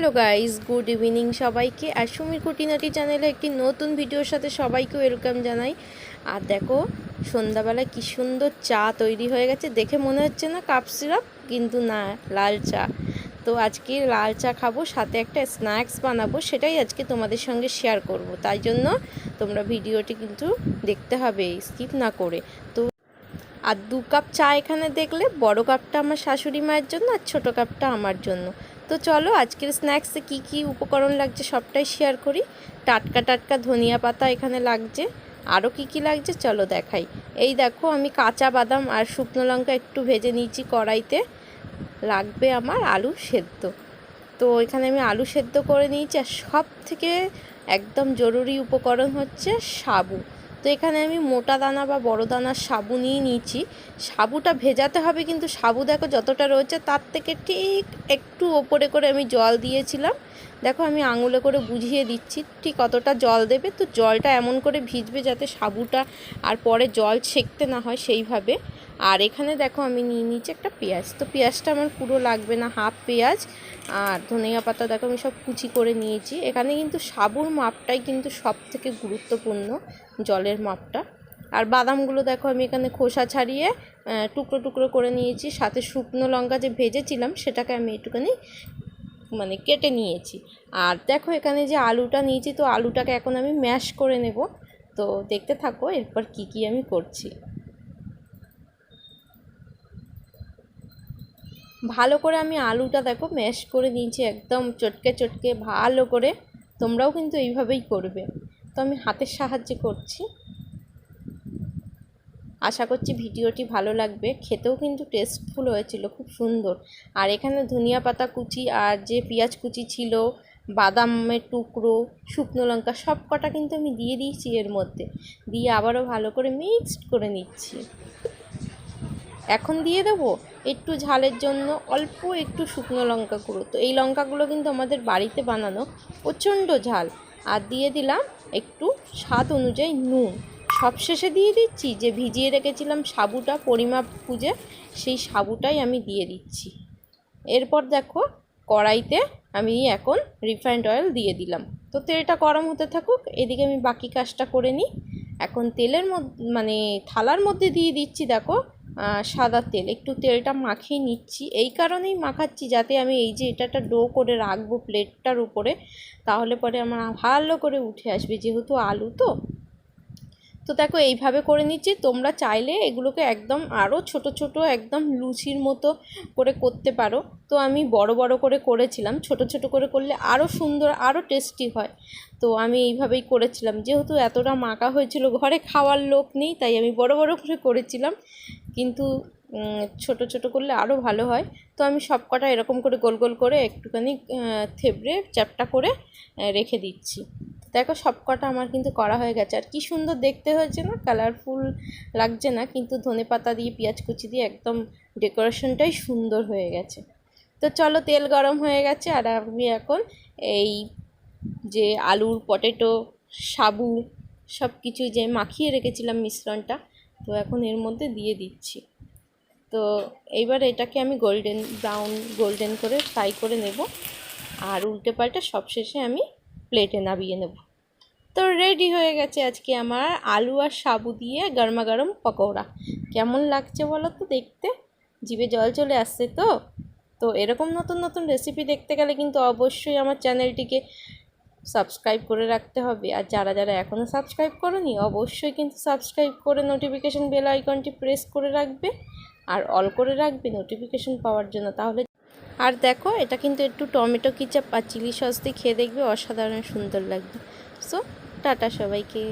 Guys good evening সবাইকে। আর সুমির কুটিনাটি চ্যানেলে একটি নতুন ভিডিওর সাথে সবাইকে ওয়েলকাম জানাই। আর দেখো সন্ধ্যাবেলায় কি সুন্দর চা তৈরি হয়ে গেছে। দেখে মনে হচ্ছে না কাপ সিরাপ কিন্তু না, লাল চা। তো আজকে লাল চা খাব, সাথে একটা স্ন্যাক্স বানাবো, সেটাই আজকে তোমাদের সঙ্গে শেয়ার করব। তাই জন্য তোমরা ভিডিওটি কিন্তু দেখতে হবে স্কিপ না করে। তো আর দু কাপ চা এখানে দেখলে, বড় কাপটা আমার শাশুড়ি মায়ের জন্য আর ছোটো কাপটা আমার জন্য। তো চলো আজকের স্ন্যাক্সে কি কি উপকরণ লাগছে সবটাই শেয়ার করি। টাটকা টাটকা ধনিয়া পাতা এখানে লাগছে। আরও কি কি লাগছে চলো দেখাই। এই দেখো আমি কাঁচা বাদাম আর শুকনো লঙ্কা একটু ভেজে নিয়েছি কড়াইতে। লাগবে আমার আলু সেদ্ধ। তো এখানে আমি আলু সেদ্ধ করে নিয়েছি আর সব থেকে একদম জরুরি উপকরণ হচ্ছে সাবু। তো এখানে আমি মোটা দানা বা বড় দানার সাবু নিয়ে নিয়েছি। সাবুটা ভেজাতে হবে কিন্তু সাবু দেখো যতটা রয়েছে তার থেকে ঠিক একটু ওপরে করে আমি জল দিয়েছিলাম। দেখো আমি আঙুলে করে বুঝিয়ে দিচ্ছি, ঠিক কতটা জল দেবে তো জলটা এমন করে ভিজবে যাতে সাবুটা আর পরে জল ছেঁকতে না হয় সেইভাবে। আর এখানে দেখো আমি নিয়ে নিয়েছি একটা পেঁয়াজ, তো পেঁয়াজটা আমার পুরো লাগবে না, হাফ পেঁয়াজ আর ধনিয়া পাতা দেখো আমি সব কুচি করে নিয়েছি। এখানে কিন্তু সাবুর মাপটাই কিন্তু সব থেকে গুরুত্বপূর্ণ জলের মাপটা। আর বাদামগুলো দেখো আমি এখানে খোসা ছাড়িয়ে টুকরো টুকরো করে নিয়েছি, সাথে শুকনো লঙ্কা যে ভেজেছিলাম সেটাকে আমি একটুখানি মানে কেটে নিয়েছি। আর দেখো এখানে যে আলুটা নিয়েছি, তো আলুটাকে এখন আমি ম্যাশ করে নেব। তো দেখতে থাকো এরপর কি কি আমি করছি। ভালো করে আমি আলুটা দেখো ম্যাশ করে নিয়েছি একদম চটকে চটকে, ভালো করে। তোমরাও কিন্তু এইভাবেই করবে। তো আমি হাতের সাহায্যে করছি। আশা করছি ভিডিওটি ভালো লাগবে। খেতেও কিন্তু টেস্টফুল হয়েছিল, খুব সুন্দর। আর এখানে ধনিয়া পাতা কুচি আর যে পেঁয়াজ কুচি ছিল, বাদামের টুকরো, শুকনো লঙ্কা, সব কটা কিন্তু আমি দিয়ে দিয়েছি এর মধ্যে। দিয়ে আবারও ভালো করে মিক্সড করে নিচ্ছি। এখন দিয়ে দেবো একটু ঝালের জন্য অল্প একটু শুকনো লঙ্কা গুঁড়ো। তো এই লঙ্কাগুলো কিন্তু আমাদের বাড়িতে বানানো প্রচণ্ড ঝাল। আর দিয়ে দিলাম একটু স্বাদ অনুযায়ী নুন। সবশেষে দিয়ে দিচ্ছি, যে ভিজিয়ে রেখেছিলাম সাবুটা পরিমাপ খুঁজে সেই সাবুটাই আমি দিয়ে দিচ্ছি। এরপর দেখো, কড়াইতে আমি এখন রিফাইন্ড অয়েল দিয়ে দিলাম। তো তেলটা গরম হতে থাকুক, এদিকে আমি বাকি কাজটা করে নিই। এখন তেলের মধ্যে মানে থালার মধ্যে দিয়ে দিচ্ছি দেখো সাদা তেল। একটু তেলটা মাখিয়ে নিচ্ছি। এই কারণেই মাখাচ্ছি, যাতে আমি এই যে এটা একটা ডো করে রাখব প্লেটটার উপরে, তাহলে পরে আমার ভালো করে উঠে আসবে। যেহেতু আলু তো তো দেখো, এইভাবে করে নিচ্ছি। তোমরা চাইলে এগুলোকে একদম আরও ছোট ছোট, একদম লুচির মতো করে করতে পারো। তো আমি বড় বড় করে করেছিলাম। ছোট ছোট করে করলে আরও সুন্দর আরও টেস্টি হয়। তো আমি এইভাবেই করেছিলাম। যেহেতু এতটা মাকা হয়েছিল, ঘরে খাওয়ার লোক নেই, তাই আমি বড় বড় করে করেছিলাম। কিন্তু ছোট ছোট করলে আরও ভালো হয়। তো আমি সব কটা এরকম করে গোল গোল করে একটুখানি থেবড়ে চ্যাপটা করে রেখে দিচ্ছি। দেখো সব কটা আমার কিন্তু করা হয়ে গেছে। আর কি সুন্দর দেখতে হয়েছে না? কালারফুল লাগছে না, কিন্তু ধনে পাতা দিয়ে, পেঁয়াজ কুচি দিয়ে একদম ডেকোরেশনটাই সুন্দর হয়ে গেছে। তো চলো তেল গরম হয়ে গেছে, আর আমি এখন এই যে আলুর পটেটো সাবু সব কিছু যে মাখিয়ে রেখেছিলাম মিশ্রণটা, তো এখন এর মধ্যে দিয়ে দিচ্ছি। তো এইবার এটাকে আমি গোল্ডেন ব্রাউন গোল্ডেন করে ফ্রাই করে নেব। আর উল্টে পাল্টে সবশেষে আমি প্লেটে নামিয়ে নেব। তো রেডি হয়ে গেছে আজকে আমার আলু আর সাবু দিয়ে গরমা গরম পকোড়া। কেমন লাগছে বলো তো দেখতে? জিভে জল চলে আসছে তো? তো এরকম নতুন নতুন রেসিপি দেখতে গেলে কিন্তু অবশ্যই আমার চ্যানেলটিকে সাবস্ক্রাইব করে রাখতে হবে। আর যারা যারা এখনও সাবস্ক্রাইব করনি, অবশ্যই কিন্তু সাবস্ক্রাইব করে নোটিফিকেশান বেল আইকনটি প্রেস করে রাখবে। আর অল করে রাখবে নোটিফিকেশান পাওয়ার জন্য। তাহলে আর দেখো, এটা কিন্তু একটু টমেটো কিচাপ আর চিলি সস দিয়ে খেয়ে দেখবে অসাধারণ সুন্দর লাগবে। সো টাটা সবাইকে।